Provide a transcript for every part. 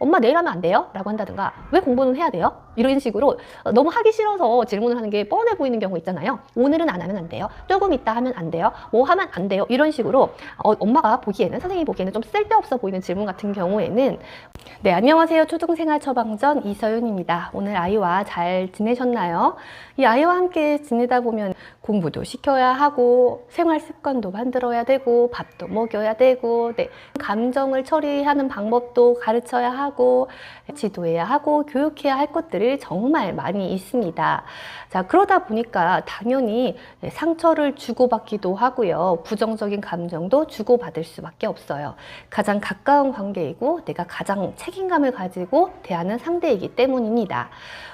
엄마 내일 하면 안 돼요? 라고 한다든가 왜 공부는 해야 돼요? 이런 식으로 너무 하기 싫어서 질문을 하는 게 뻔해 보이는 경우 있잖아요. 오늘은 안 하면 안 돼요. 조금 있다 하면 안 돼요. 뭐 하면 안 돼요. 이런 식으로 어, 엄마가 보기에는 선생님이 보기에는 좀 쓸데없어 보이는 질문 같은 경우에는 네 안녕하세요. 초등생활 처방전 이서윤입니다. 오늘 아이와 잘 지내셨나요? 이 아이와 함께 지내다 보면 공부도 시켜야 하고 생활 습관도 만들어야 되고 밥도 먹여야 되고 네, 감정을 처리하는 방법도 가르쳐야 하고 지도해야 하고 교육해야 할 것들이 정말 많이 있습니다. 자 그러다 보니까 당연히 네, 상처를 주고받기도 하고요. 부정적인 감정도 주고받을 수밖에 없어요. 가장 가까운 관계이고 내가 가장 책임감을 가지고 대하는 상대이기 때문입니다.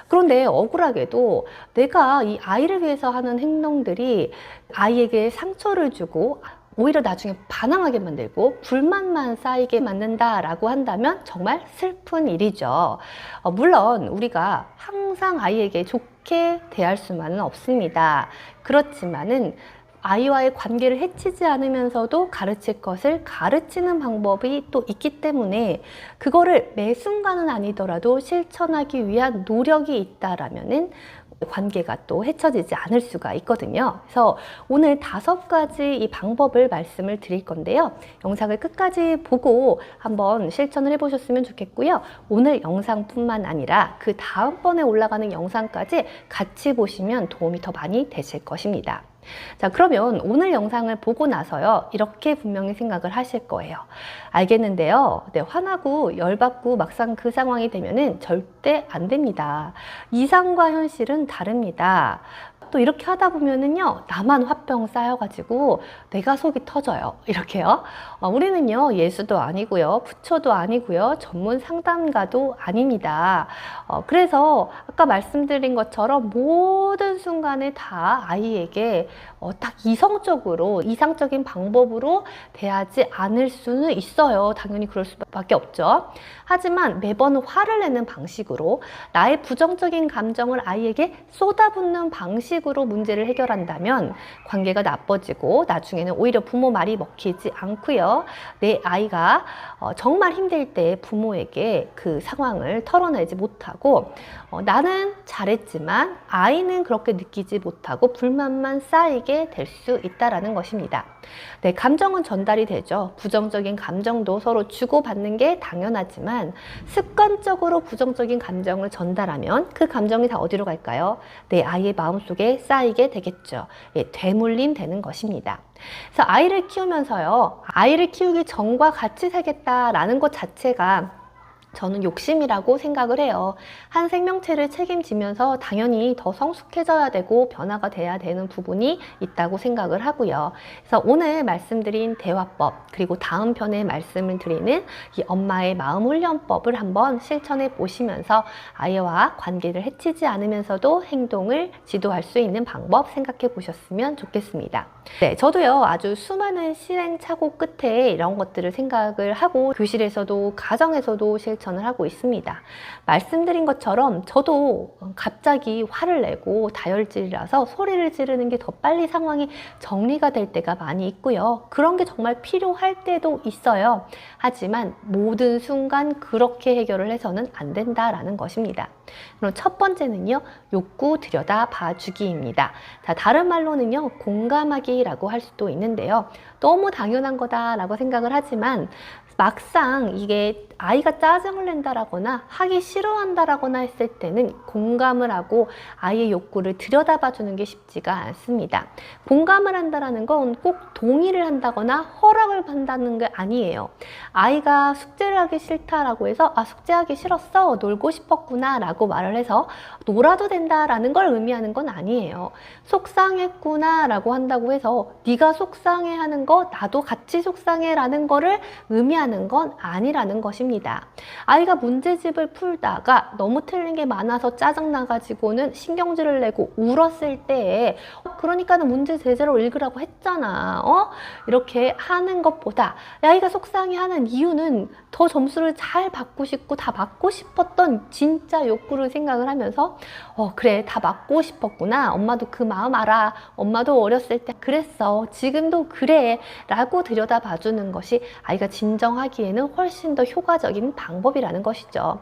그런데 억울하게도 내가 이 아이를 위해서 하는 행동들이 아이에게 상처를 주고 오히려 나중에 반항하게 만들고 불만만 쌓이게 만든다라고 한다면 정말 슬픈 일이죠. 어, 물론 우리가 항상 아이에게 좋게 대할 수만은 없습니다. 그렇지만은 아이와의 관계를 해치지 않으면서도 가르칠 것을 가르치는 방법이 또 있기 때문에 그거를 매 순간은 아니더라도 실천하기 위한 노력이 있다라면은 관계가 또 해쳐지지 않을 수가 있거든요. 그래서 오늘 다섯 가지 이 방법을 말씀을 드릴 건데요. 영상을 끝까지 보고 한번 실천을 해보셨으면 좋겠고요. 오늘 영상뿐만 아니라 그 다음번에 올라가는 영상까지 같이 보시면 도움이 더 많이 되실 것입니다. 자, 그러면 오늘 영상을 보고 나서요, 이렇게 분명히 생각을 하실 거예요. 알겠는데요. 네, 화나고 열받고 막상 그 상황이 되면은 절대 안 됩니다. 이상과 현실은 다릅니다. 또 이렇게 하다 보면은요, 나만 화병 쌓여가지고 내가 속이 터져요. 이렇게요. 어, 우리는요, 예수도 아니고요, 부처도 아니고요, 전문 상담가도 아닙니다. 어, 그래서 아까 말씀드린 것처럼 모든 순간에 다 아이에게 어, 딱 이성적으로, 이상적인 방법으로 대하지 않을 수는 있어요. 당연히 그럴 수밖에 없죠. 하지만 매번 화를 내는 방식으로 나의 부정적인 감정을 아이에게 쏟아붓는 방식 으로 문제를 해결한다면 관계가 나빠지고 나중에는 오히려 부모 말이 먹히지 않고요. 내 아이가 어, 정말 힘들 때 부모에게 그 상황을 털어내지 못하고 어, 나는 잘했지만 아이는 그렇게 느끼지 못하고 불만만 쌓이게 될 수 있다라는 것입니다. 네, 감정은 전달이 되죠. 부정적인 감정도 서로 주고받는 게 당연하지만 습관적으로 부정적인 감정을 전달하면 그 감정이 다 어디로 갈까요? 내 아이의 마음속에 쌓이게 되겠죠. 예, 되물림 되는 것입니다. 그래서 아이를 키우면서요, 아이를 키우기 전과 같이 살겠다라는 것 자체가 저는 욕심이라고 생각을 해요. 한 생명체를 책임지면서 당연히 더 성숙해져야 되고 변화가 돼야 되는 부분이 있다고 생각을 하고요. 그래서 오늘 말씀드린 대화법 그리고 다음 편에 말씀을 드리는 이 엄마의 마음 훈련법을 한번 실천해 보시면서 아이와 관계를 해치지 않으면서도 행동을 지도할 수 있는 방법 생각해 보셨으면 좋겠습니다. 네, 저도요 아주 수많은 시행착오 끝에 이런 것들을 생각을 하고 교실에서도 가정에서도 실천 을 하고 있습니다. 말씀드린 것처럼 저도 갑자기 화를 내고 다혈질이라서 소리를 지르는 게 더 빨리 상황이 정리가 될 때가 많이 있고요. 그런 게 정말 필요할 때도 있어요. 하지만 모든 순간 그렇게 해결을 해서는 안 된다라는 것입니다. 그럼 첫 번째는요, 욕구 들여다 봐주기입니다. 자, 다른 말로는요, 공감하기라고 할 수도 있는데요. 너무 당연한 거다라고 생각을 하지만 막상 이게 아이가 짜증을 낸다라거나 하기 싫어한다라거나 했을 때는 공감을 하고 아이의 욕구를 들여다봐 주는 게 쉽지가 않습니다. 공감을 한다라는 건 꼭 동의를 한다거나 허락을 받는다는 게 아니에요. 아이가 숙제를 하기 싫다라고 해서 아 숙제하기 싫었어 놀고 싶었구나라고 말을 해서 놀아도 된다라는 걸 의미하는 건 아니에요. 속상했구나라고 한다고 해서 네가 속상해하는 거 나도 같이 속상해라는 거를 의미하는 건 아니라는 것입니다. 아이가 문제집을 풀다가 너무 틀린 게 많아서 짜증 나가지고는 신경질을 내고 울었을 때에 어, 그러니까는 문제 제대로 읽으라고 했잖아. 어? 이렇게 하는 것보다 아이가 속상해 하는 이유는 더 점수를 잘 받고 싶고 다 받고 싶었던 진짜 욕구를 생각을 하면서 어 그래 다 받고 싶었구나 엄마도 그 마음 알아 엄마도 어렸을 때 그랬어 지금도 그래 라고 들여다 봐 주는 것이 아이가 진정 한 격려하기에는 훨씬 더 효과적인 방법이라는 것이죠.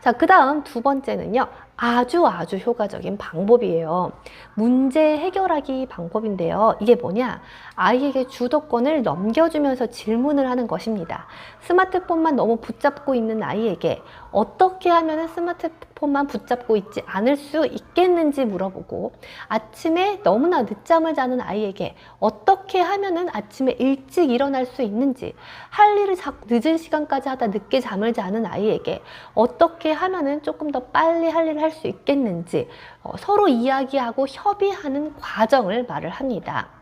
자, 그 다음 두 번째는요. 아주 아주 효과적인 방법이에요. 문제 해결하기 방법인데요. 이게 뭐냐? 아이에게 주도권을 넘겨주면서 질문을 하는 것입니다. 스마트폰만 너무 붙잡고 있는 아이에게 어떻게 하면 스마트폰 만 붙잡고 있지 않을 수 있겠는지 물어보고 아침에 너무나 늦잠을 자는 아이에게 어떻게 하면은 아침에 일찍 일어날 수 있는지 할 일을 늦은 시간까지 하다 늦게 잠을 자는 아이에게 어떻게 하면은 조금 더 빨리 할 일을 할 수 있겠는지 어, 서로 이야기하고 협의하는 과정을 말을 합니다.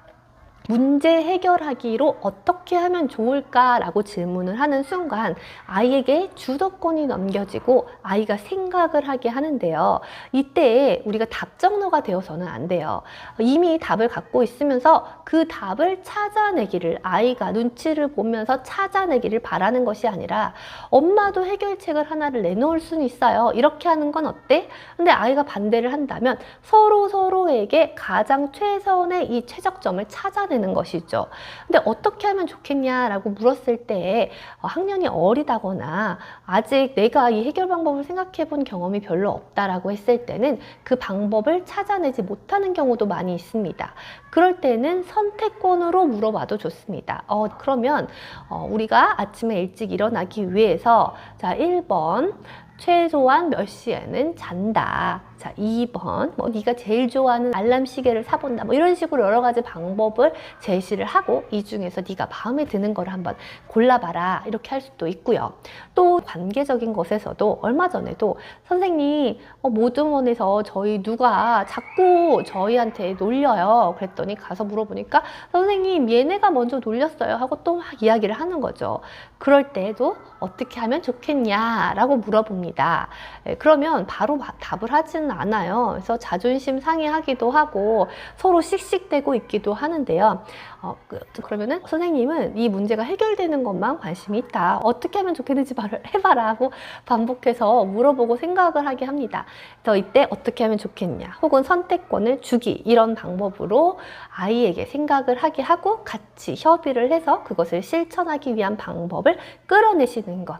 문제 해결하기로 어떻게 하면 좋을까라고 질문을 하는 순간 아이에게 주도권이 넘겨지고 아이가 생각을 하게 하는데요. 이때 우리가 답정너가 되어서는 안 돼요. 이미 답을 갖고 있으면서 그 답을 찾아내기를 아이가 눈치를 보면서 찾아내기를 바라는 것이 아니라 엄마도 해결책을 하나를 내놓을 수는 있어요. 이렇게 하는 건 어때? 근데 아이가 반대를 한다면 서로 서로에게 가장 최선의 이 최적점을 찾아내 는 것이죠. 근데 어떻게 하면 좋겠냐라고 물었을 때 어, 학년이 어리다거나 아직 내가 이 해결 방법을 생각해 본 경험이 별로 없다라고 했을 때는 그 방법을 찾아내지 못하는 경우도 많이 있습니다. 그럴 때는 선택권으로 물어봐도 좋습니다. 어, 그러면 어, 우리가 아침에 일찍 일어나기 위해서 자, 1번 최소한 몇 시에는 잔다. 자, 2번 뭐 네가 제일 좋아하는 알람 시계를 사본다. 뭐 이런 식으로 여러 가지 방법을 제시를 하고 이 중에서 네가 마음에 드는 거를 한번 골라봐라. 이렇게 할 수도 있고요. 또 관계적인 것에서도 얼마 전에도 선생님 어, 모든원에서 저희 누가 자꾸 저희한테 놀려요. 그랬더니 가서 물어보니까 선생님 얘네가 먼저 놀렸어요 하고 또 막 이야기를 하는 거죠. 그럴 때도 어떻게 하면 좋겠냐라고 물어봅니다. 예, 그러면 바로 바- 답을 하지는 않아요. 그래서 자존심 상해하기도 하고 서로 씩씩대고 있기도 하는데요. 어, 그, 그러면은 선생님은 이 문제가 해결되는 것만 관심이 있다. 어떻게 하면 좋겠는지 말을 해봐라 하고 반복해서 물어보고 생각을 하게 합니다. 그래서 이때 어떻게 하면 좋겠냐, 혹은 선택권을 주기 이런 방법으로 아이에게 생각을 하게 하고 같이 협의를 해서 그것을 실천하기 위한 방법을 끌어내시는 것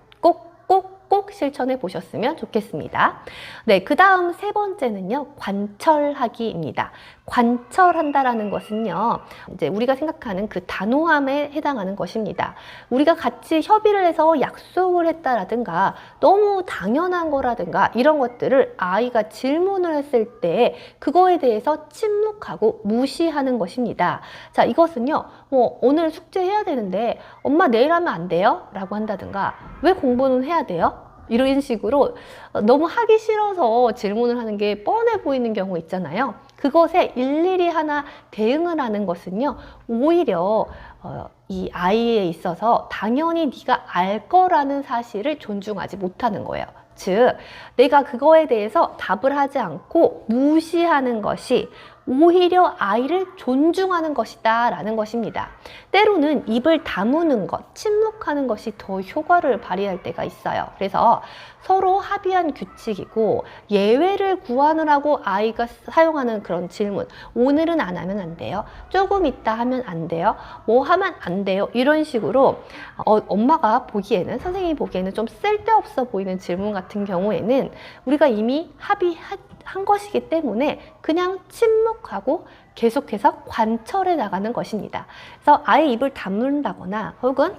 꼭 실천해 보셨으면 좋겠습니다. 네, 그 다음 세 번째는요, 관철하기입니다. 관철한다라는 것은요, 이제 우리가 생각하는 그 단호함에 해당하는 것입니다. 우리가 같이 협의를 해서 약속을 했다라든가, 너무 당연한 거라든가, 이런 것들을 아이가 질문을 했을 때, 그거에 대해서 침묵하고 무시하는 것입니다. 자, 이것은요, 뭐, 오늘 숙제 해야 되는데, 엄마 내일 하면 안 돼요? 라고 한다든가, 왜 공부는 해야 돼요? 이런 식으로 너무 하기 싫어서 질문을 하는 게 뻔해 보이는 경우 있잖아요. 그것에 일일이 하나 대응을 하는 것은요, 오히려 어, 이 아이에 있어서 당연히 네가 알 거라는 사실을 존중하지 못하는 거예요. 즉, 내가 그거에 대해서 답을 하지 않고 무시하는 것이 오히려 아이를 존중하는 것이다 라는 것입니다. 때로는 입을 다무는 것, 침묵하는 것이 더 효과를 발휘할 때가 있어요. 그래서 서로 합의한 규칙이고 예외를 구하느라고 아이가 사용하는 그런 질문. 오늘은 안 하면 안 돼요. 조금 있다 하면 안 돼요. 뭐 하면 안 돼요. 이런 식으로 어, 엄마가 보기에는 선생님이 보기에는 좀 쓸데없어 보이는 질문 같은 경우에는 우리가 이미 합의 한 것이기 때문에 그냥 침묵하고 계속해서 관철해 나가는 것입니다. 그래서 아예 입을 다문다거나 혹은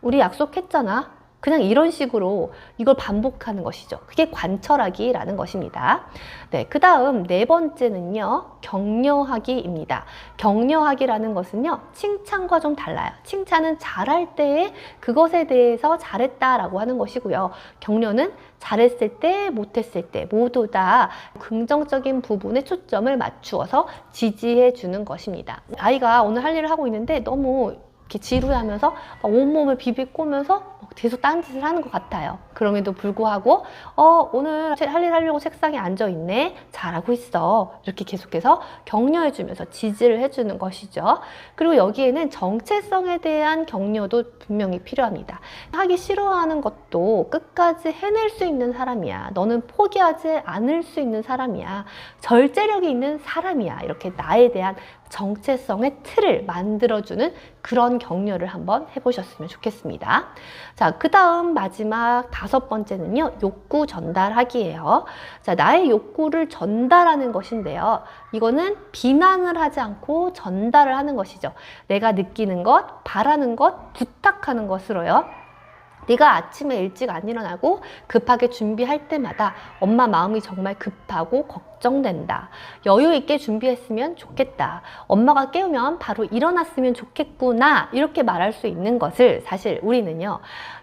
우리 약속했잖아. 그냥 이런 식으로 이걸 반복하는 것이죠. 그게 관철하기라는 것입니다. 네, 그 다음 네 번째는요, 격려하기입니다. 격려하기라는 것은요, 칭찬과 좀 달라요. 칭찬은 잘할 때에 그것에 대해서 잘했다라고 하는 것이고요. 격려는 잘했을 때, 못했을 때 모두 다 긍정적인 부분에 초점을 맞추어서 지지해 주는 것입니다. 아이가 오늘 할 일을 하고 있는데 너무 이렇게 지루해하면서 막 온몸을 비비꼬면서 막 계속 딴짓을 하는 것 같아요. 그럼에도 불구하고 어 오늘 할 일 하려고 책상에 앉아 있네 잘하고 있어 이렇게 계속해서 격려해주면서 지지를 해주는 것이죠. 그리고 여기에는 정체성에 대한 격려도 분명히 필요합니다. 하기 싫어하는 것도 끝까지 해낼 수 있는 사람이야. 너는 포기하지 않을 수 있는 사람이야. 절제력이 있는 사람이야. 이렇게 나에 대한 정체성의 틀을 만들어주는 그런 격려를 한번 해보셨으면 좋겠습니다. 자, 그 다음 마지막 다섯 번째는요, 욕구 전달하기예요. 자, 나의 욕구를 전달하는 것인데요. 이거는 비난을 하지 않고 전달을 하는 것이죠. 내가 느끼는 것, 바라는 것, 부탁하는 것으로요. 네가 아침에 일찍 안 일어나고 급하게 준비할 때마다 엄마 마음이 정말 급하고 걱정된다. 여유 있게 준비했으면 좋겠다. 엄마가 깨우면 바로 일어났으면 좋겠구나. 이렇게 말할 수 있는 것을 사실 우리는요.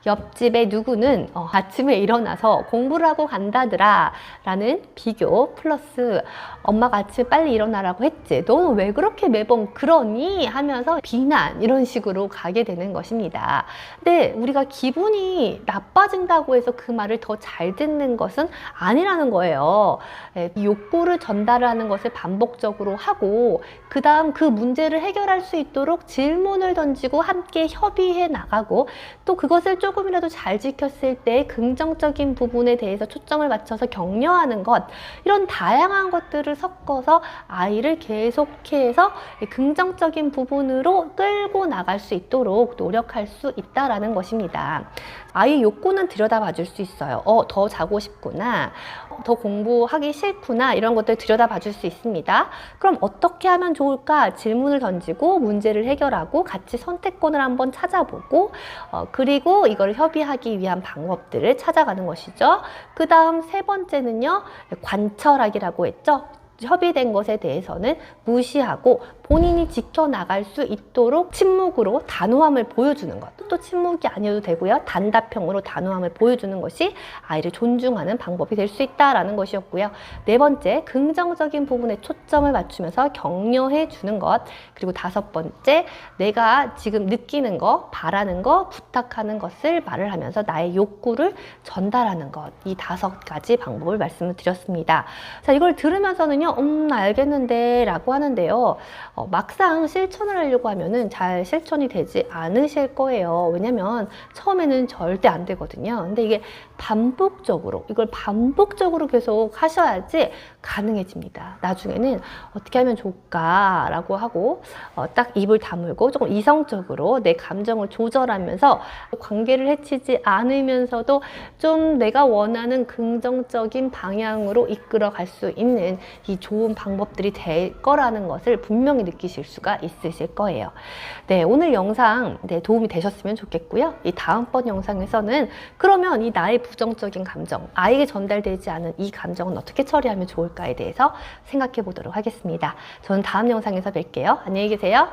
옆집에 누구는 어, 아침에 일어나서 공부를 하고 간다더라 라는 비교 플러스 엄마가 아침에 빨리 일어나라고 했지. 너는 왜 그렇게 매번 그러니? 하면서 비난 이런 식으로 가게 되는 것입니다. 근데 우리가 기분이 나빠진다고 해서 그 말을 더 잘 듣는 것은 아니라는 거예요. 예, 이 욕구를 전달하는 것을 반복적으로 하고 그 다음 그 문제를 해결할 수 있도록 질문을 던지고 함께 협의해 나가고 또 그것을 조금 이라도 잘 지켰을 때 긍정적인 부분에 대해서 초점을 맞춰서 격려하는 것 이런 다양한 것들을 섞어서 아이를 계속해서 긍정적인 부분으로 끌고 나갈 수 있도록 노력할 수 있다라는 것입니다. 아이 욕구는 들여다봐 줄 수 있어요. 어, 더 자고 싶구나. 어, 더 공부하기 싫구나. 이런 것들 들여다봐 줄 수 있습니다. 그럼 어떻게 하면 좋을까? 질문을 던지고 문제를 해결하고 같이 선택권을 한번 찾아보고 어, 그리고 이걸 협의하기 위한 방법들을 찾아가는 것이죠. 그 다음 세 번째는요. 관철하기라고 했죠. 협의된 것에 대해서는 무시하고 본인이 지켜나갈 수 있도록 침묵으로 단호함을 보여주는 것. 또 침묵이 아니어도 되고요. 단답형으로 단호함을 보여주는 것이 아이를 존중하는 방법이 될 수 있다라는 것이었고요. 네 번째, 긍정적인 부분에 초점을 맞추면서 격려해 주는 것. 그리고 다섯 번째, 내가 지금 느끼는 거, 바라는 거, 부탁하는 것을 말을 하면서 나의 욕구를 전달하는 것. 이 다섯 가지 방법을 말씀을 드렸습니다. 자, 이걸 들으면서는 요, 음, 알겠는데, 라고 하는데요. 어, 막상 실천을 하려고 하면은 잘 실천이 되지 않으실 거예요. 왜냐면 처음에는 절대 안 되거든요. 근데 이게 반복적으로, 이걸 반복적으로 계속 하셔야지 가능해집니다. 나중에는 어떻게 하면 좋을까라고 하고 어, 딱 입을 다물고 조금 이성적으로 내 감정을 조절하면서 관계를 해치지 않으면서도 좀 내가 원하는 긍정적인 방향으로 이끌어 갈 수 있는 이 좋은 방법들이 될 거라는 것을 분명히 느끼실 수가 있으실 거예요. 네, 오늘 영상 네, 도움이 되셨으면 좋겠고요. 이 다음번 영상에서는 그러면 이 나의 부정적인 감정, 아이에게 전달되지 않은 이 감정은 어떻게 처리하면 좋을까에 대해서 생각해 보도록 하겠습니다. 저는 다음 영상에서 뵐게요. 안녕히 계세요.